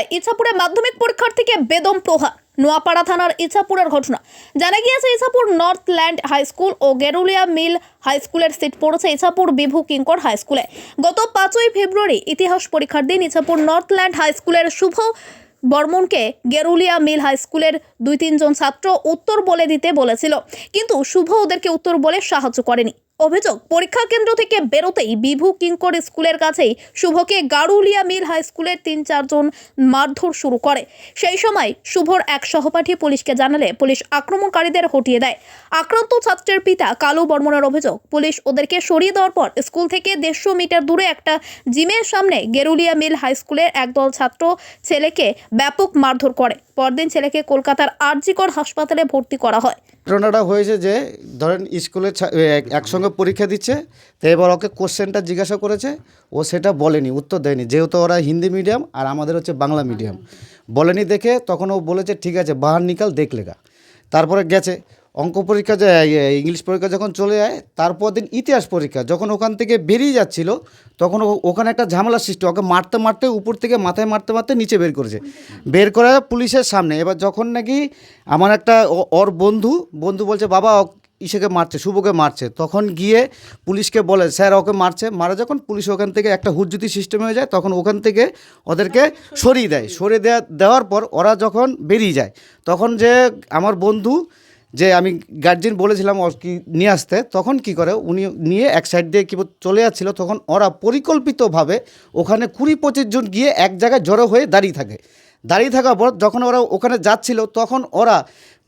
ঘটনায় ইছাপুরে মাধ্যমিক পরীক্ষার্থীকে বেদম প্রহার নোয়াপাড়া থানার ইছাপুরের ঘটনা। জানা গিয়েছে, Ichhapur north land high school ও গেরুলিয়া মিল হাই স্কুলের সিট পড়েছে ইছাপুর বিভু কিঙ্কর হাই স্কুলে। গত পাঁচই ফেব্রুয়ারি ইতিহাস পরীক্ষার দিন ইছাপুর নর্থ ল্যান্ড হাই স্কুলের শুভ বর্মনকে গেরুলিয়া মিল হাই স্কুলের দুই তিনজন ছাত্র উত্তর বলে দিতে বলেছিল। কিন্তু শুভ ওদেরকে উত্তর বলে সাহায্য করেনি। অভিযোগ, পরীক্ষা কেন্দ্র থেকে বেরোতেই বিভু কিঙ্কর স্কুলের কাছেই শুভকে গারুলিয়া মিল হাই স্কুলের তিন চারজন মারধর শুরু করে। সেই সময় শুভর এক সহপাঠী পুলিশকে জানালে পুলিশ আক্রমণকারীদের হটিয়ে দেয়। আক্রান্ত ছাত্রের পিতা কালু বর্মনের অভিযোগ, পুলিশ ওদেরকে সরিয়ে দেওয়ার পর স্কুল থেকে দেড়শো মিটার দূরে একটা জিমের সামনে গেরুলিয়া মিল হাই স্কুলের একদল ছাত্র ছেলেকে ব্যাপক মারধর করে। পরদিন ছেলেকে কলকাতার আরজিকর হাসপাতালে ভর্তি করা হয়। ঘটনাটা হয়েছে যে, ধরেন স্কুলে একসঙ্গে পরীক্ষা দিচ্ছে, তো এবার ওকে কোশ্চেনটা জিজ্ঞাসা করেছে, ও সেটা বলেনি, উত্তর দেয়নি। যেহেতু ওরা হিন্দি মিডিয়াম আর আমাদের হচ্ছে বাংলা মিডিয়াম। বলেনি দেখে, তখন ও বলেছে, ঠিক আছে, বাহার নিকাল দেখলেগা তারপরে গেছে অঙ্ক পরীক্ষা যে ইংলিশ পরীক্ষা যখন চলে যায়, তারপর দিন ইতিহাস পরীক্ষা। যখন ওখান থেকে বেরিয়ে যাচ্ছিল, তখন ওখানে একটা ঝামেলা সৃষ্টি ওকে মারতে মারতে উপর থেকে মাথায় মারতে মারতে নিচে বের করেছে। বের করা পুলিশের সামনে। এবার যখন নাকি আমার একটা ওর বন্ধু বন্ধু বলছে, বাবা ইসেকে মারছে, শুভকে মারছে। তখন গিয়ে পুলিশকে বলে, স্যার, ওকে মারছে। মারা যখন পুলিশ ওখান থেকে একটা হুজ্জুতি সিস্টেম হয়ে যায়, তখন ওখান থেকে ওদেরকে সরিয়ে দেয়। সরিয়ে দেওয়া দেওয়ার পর ওরা যখন বেরিয়ে যায়, তখন যে আমার বন্ধু যে আমি গার্জেন বলেছিলাম কি নিয়ে আসতে, তখন কি করে, উনি নিয়ে এক সাইড দিয়ে কি চলে যাচ্ছিল, তখন ওরা পরিকল্পিতভাবে ওখানে কুড়ি পঁচিশ জন গিয়ে এক জায়গায় জড়ো হয়ে দাঁড়িয়ে থাকে। দাঁড়িয়ে থাকার পর যখন ওরা ওখানে যাচ্ছিল, তখন ওরা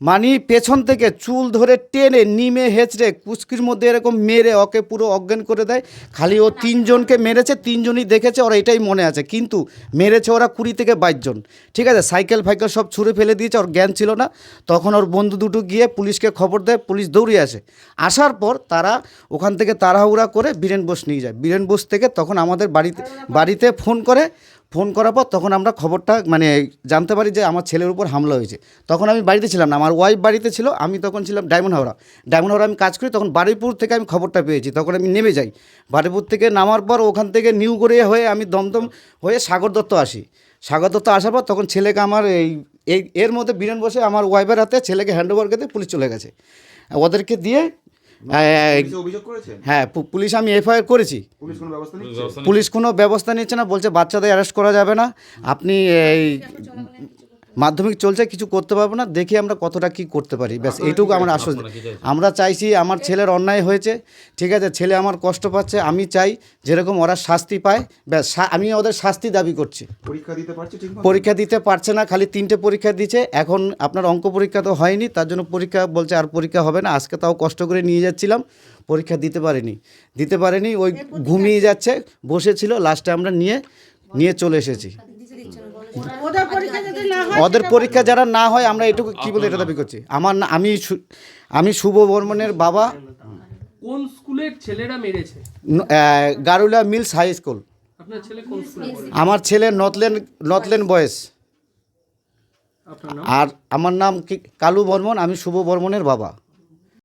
মানি পেছন থেকে চুল ধরে টেনে নিমে হেঁচড়ে কুচকির মধ্যে এরকম মেরে ওকে পুরো অজ্ঞান করে দেয়। খালি ও তিনজনকে মেরেছে, তিনজনই দেখেছে, ওরা এটাই মনে আছে। কিন্তু মেরেছে ওরা কুড়ি থেকে বাইশ জন। ঠিক আছে, সাইকেল ফাইকেল সব ছুঁড়ে ফেলে দিয়েছে, ওর জ্ঞান ছিল না। তখন ওর বন্ধু দুটো গিয়ে পুলিশকে খবর দেয়, পুলিশ দৌড়ে আসে। আসার পর তারা ওখান থেকে তাড়াহুড়া করে বীরেন বোস নিয়ে যায়। বীরেন বোস থেকে তখন আমাদের বাড়িতে বাড়িতে ফোন করে ফোন করার পর তখন আমরা খবরটা মানে জানতে পারি যে আমার ছেলের উপর হামলা হয়েছে। তখন আমি বাড়িতে ছিলাম না, আমার ওয়াইফ বাড়িতে ছিল, আমি তখন ছিলাম ডায়মন্ড হাওড়া। ডায়মন্ড হাওড়া আমি কাজ করি, তখন বারুইপুর থেকে আমি খবরটা পেয়েছি, তখন আমি নেমে যাই। বারুইপুর থেকে নামার পর ওখান থেকে নিউ গড়িয়া হয়ে আমি দমদম হয়ে সাগর দত্ত আসি। সাগর দত্ত আসার পর তখন ছেলেকে আমার এই এর মধ্যে বীরেন বসে আমার ওয়াইফের হাতে ছেলেকে হ্যান্ড ওভার করে দিয়ে পুলিশ চলে গেছে। ওদেরকে দিয়ে পুলিশে অভিযোগ করেছেন? হ্যাঁ পুলিশ আমি এফআইআর করেছি। পুলিশ কোনো ব্যবস্থা নিচ্ছে? পুলিশ কোনো ব্যবস্থা নিচ্ছে না বলছে বাচ্চাদের অ্যারেস্ট করা যাবে না। আপনি এই মাধ্যমিক চলছে কিছু করতে পারব না দেখি আমরা কতটা কি করতে পারি। ব্যাস এইটুকু আমরা আশ্বাস আমরা চাইছি আমার ছেলের অন্যায় হয়েছে ঠিক আছে ছেলে আমার কষ্ট পাচ্ছে আমি চাই যেরকম ওরা শাস্তি পায় ব্যাস আমি ওদের শাস্তি দাবি করছি। পরীক্ষা দিতে পারছে পরীক্ষা দিতে পারছে না খালি তিনটে পরীক্ষা দিচ্ছে এখন আপনার অঙ্ক পরীক্ষা তো হয়নি তার জন্য পরীক্ষা বলছে আর পরীক্ষা হবে না আজকে তাও কষ্ট করে নিয়ে যাচ্ছিলাম পরীক্ষা দিতে পারেনি। দিতে পারেনি ওই ঘুমিয়ে যাচ্ছে বসেছিল লাস্টে আমরা নিয়ে নিয়ে চলে এসেছি। ওদের পরীক্ষা যদি না হয় ওদের পরীক্ষা যারা না হয় আমরা এটুকু কি বলে এটা দাবি করছি? আমার না- আমি আমি শুভ বর্মনের বাবা। কোন স্কুলের ছেলেরা মেরেছে? Garula mills high school. আপনার ছেলে কোন স্কুলে আমার ছেলে নর্থল্যান্ড নর্থল্যান্ড বয়েস আর আমার নাম কি কালু বর্মন আমি শুভ বর্মনের বাবা।